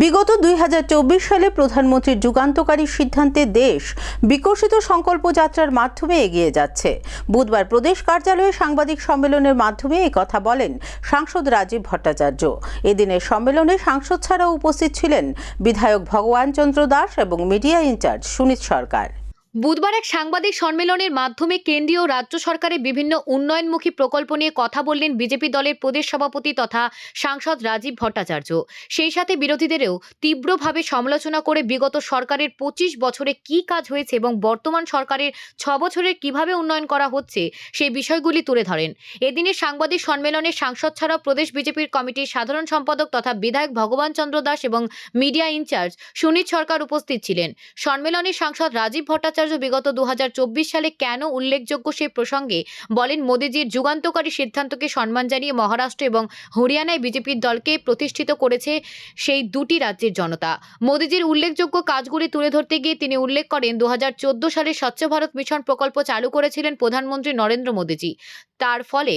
বিগত দুই হাজার চব্বিশ সালে প্রধানমন্ত্রীর যুগান্তকারী সিদ্ধান্তে দেশ বিকশিত সংকল্প যাত্রার মাধ্যমে এগিয়ে যাচ্ছে। বুধবার প্রদেশ কার্যালয়ে সাংবাদিক সম্মেলনের মাধ্যমে কথা বলেন সাংসদ রাজীব ভট্টাচার্য। এদিনের সম্মেলনে সাংসদ ছাড়াও উপস্থিত ছিলেন বিধায়ক ভগবান চন্দ্র দাস এবং মিডিয়া ইনচার্জ সুনীত সরকার। বুধবার এক সাংবাদিক সম্মেলনের মাধ্যমে কেন্দ্রীয় রাজ্য সরকারের বিভিন্ন উন্নয়নমুখী প্রকল্প নিয়ে কথা বললেন বিজেপি দলের প্রদেশ সভাপতি তথা সাংসদ রাজীব ভট্টাচার্য। সেই সাথে বিরোধীদেরও তীব্রভাবে সমালোচনা করে বিগত সরকারের পঁচিশ বছরে কি কাজ হয়েছে এবং বর্তমান সরকারের ছ বছরের কীভাবে উন্নয়ন করা হচ্ছে সেই বিষয়গুলি তুলে ধরেন। এদিনের সাংবাদিক সম্মেলনে সাংসদ ছাড়াও প্রদেশ বিজেপির কমিটির সাধারণ সম্পাদক তথা বিধায়ক ভগবান চন্দ্র দাস এবং মিডিয়া ইনচার্জ সুনীত সরকার উপস্থিত ছিলেন। সম্মেলনে সাংসদ রাজীব ভট্টাচার্য বিগত দুহাজার চব্বিশ সালে কেন উল্লেখযোগ্য সেই প্রসঙ্গে বলেন মোদীজির যুগান্তকারী সিদ্ধান্তকে সম্মান জানিয়ে মহারাষ্ট্র এবং হরিয়ানায় বিজেপির দলকে প্রতিষ্ঠিত করেছে সেই দুটি রাজ্যের জনতা। মোদীজির উল্লেখযোগ্য কাজগুলি তুলে ধরতে গিয়ে তিনি উল্লেখ করেন দু হাজার চোদ্দ সালে স্বচ্ছ ভারত মিশন প্রকল্প চালু করেছিলেন প্রধানমন্ত্রী নরেন্দ্র মোদীজি। তার ফলে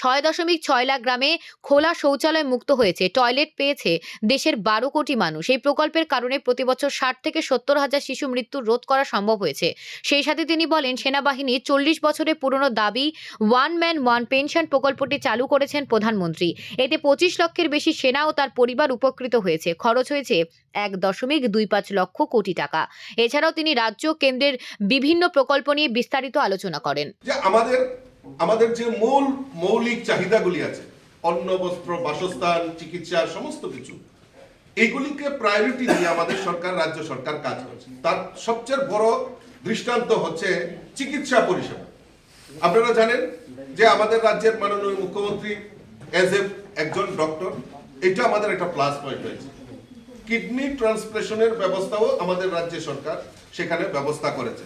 ছয় দশমিক ছয় লাখ গ্রামে খোলা শৌচালয় মুক্ত হয়েছে, টয়লেট পেয়েছে দেশের বারো কোটি মানুষ। এই প্রকল্পের কারণে প্রতি বছর ষাট থেকে সত্তর হাজার শিশু মৃত্যু রোধ করা সম্ভব হয়েছে। সেই সাথে তিনি বলেন, সেনাবাহিনী চল্লিশ বছরের পুরনো দাবি ওয়ান ম্যান, ওয়ান পেনশন প্রকল্পটি চালু করেছেন প্রধানমন্ত্রী। এতে পঁচিশ লক্ষের বেশি সেনা ও তার পরিবার উপকৃত হয়েছে। খরচ হয়েছে এক দশমিক দুই পাঁচ লক্ষ কোটি টাকা। এছাড়াও তিনি রাজ্য কেন্দ্রের বিভিন্ন প্রকল্প নিয়ে বিস্তারিত আলোচনা করেন। আমাদের আমাদের যে মূল মৌলিক চাহিদাগুলি আছে, অন্ন, বস্ত্র, বাসস্থান, চিকিৎসা, সমস্ত কিছু এইগুলিকে প্রায়োরিটি দিয়ে আমাদের সরকার, রাজ্য সরকার কাজ করছে। তার সবচেয়ে বড় দৃষ্টান্ত হচ্ছে চিকিৎসা পরিষেবা। আপনারা জানেন যে আমাদের রাজ্যের মাননীয় মুখ্যমন্ত্রী এজ এ একজন ডক্টর এটা আমাদের একটা প্লাস পয়েন্ট হয়েছে। কিডনি ট্রান্সপ্লেশনের ব্যবস্থাও আমাদের রাজ্য সরকার সেখানে ব্যবস্থা করেছে।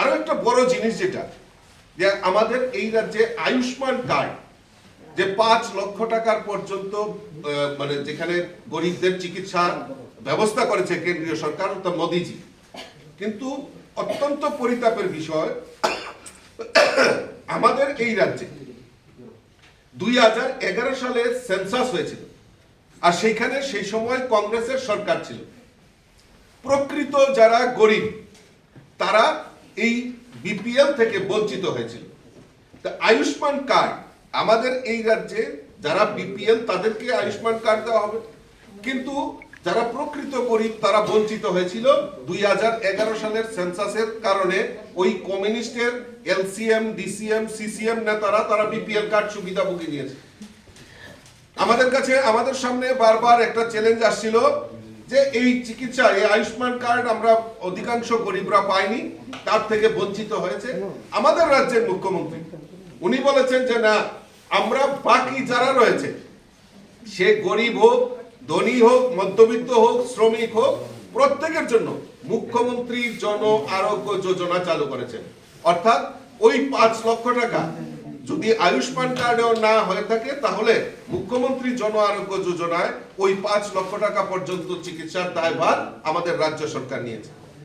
আরও একটা বড় জিনিস যেটা যে আমাদের এই রাজ্যে আয়ুষ্মান কার্ড, যে পাঁচ লক্ষ টাকার পর্যন্ত মানে যেখানে গরিবদের চিকিৎসা ব্যবস্থা করেছে কেন্দ্রীয় সরকার তো মোদিজি। কিন্তু অত্যন্ত পরিতাপের বিষয়, আমাদের এই রাজ্যে দুই হাজার এগারো সালে সেন্সাস হয়েছিল, আর সেইখানে সেই সময় কংগ্রেসের সরকার ছিল। প্রকৃত যারা গরিব, তারা এই বিপিএল থেকে বঞ্চিত হয়েছিল। তা আয়ুষ্মান কার্ড, আমাদের এই রাজ্যে যারা বিপিএল তাদেরকে আয়ুষ্মান কার্ড দেওয়া হবে। কিন্তু যারা প্রকৃত গরিব, তারা বঞ্চিত হয়েছিল দুই হাজার এগারো সালের সেন্সাসের কারণে ওই কমিউনিস্টের এলসিএম ডিসিএম সিসিএম নেতারা তারা বিপিএল কার্ড সুবিধাভোগী নিয়েছে। আমাদের কাছে, আমাদের সামনে বারবার একটা চ্যালেঞ্জ আসছিল যে এই চিকিৎসা, এই আয়ুষ্মান কার্ড আমরা অধিকাংশ গরিবরা পাইনি, তার থেকে বঞ্চিত হয়েছে আমাদের রাজ্যের মুখ্যমন্ত্রী। উনি বলেছেন যে, না, আমরা বাকি যারা রয়েছে, সে গরিব হোক, ধনী হোক, মধ্যবিত্ত হোক, শ্রমিক হোক, প্রত্যেকের জন্য মুখ্যমন্ত্রী জন আরোগ্য যোজনা চালু করেছেন। অর্থাৎ ওই পাঁচ লক্ষ টাকা যদি আয়ুষ্মান কার্ডেও না হয়ে থাকে, তাহলে মুখ্যমন্ত্রী জন আরোগ্য যোজনায় ওই পাঁচ লক্ষ টাকা পর্যন্ত চিকিৎসার দায়ভার আমাদের রাজ্য সরকার নিয়েছে।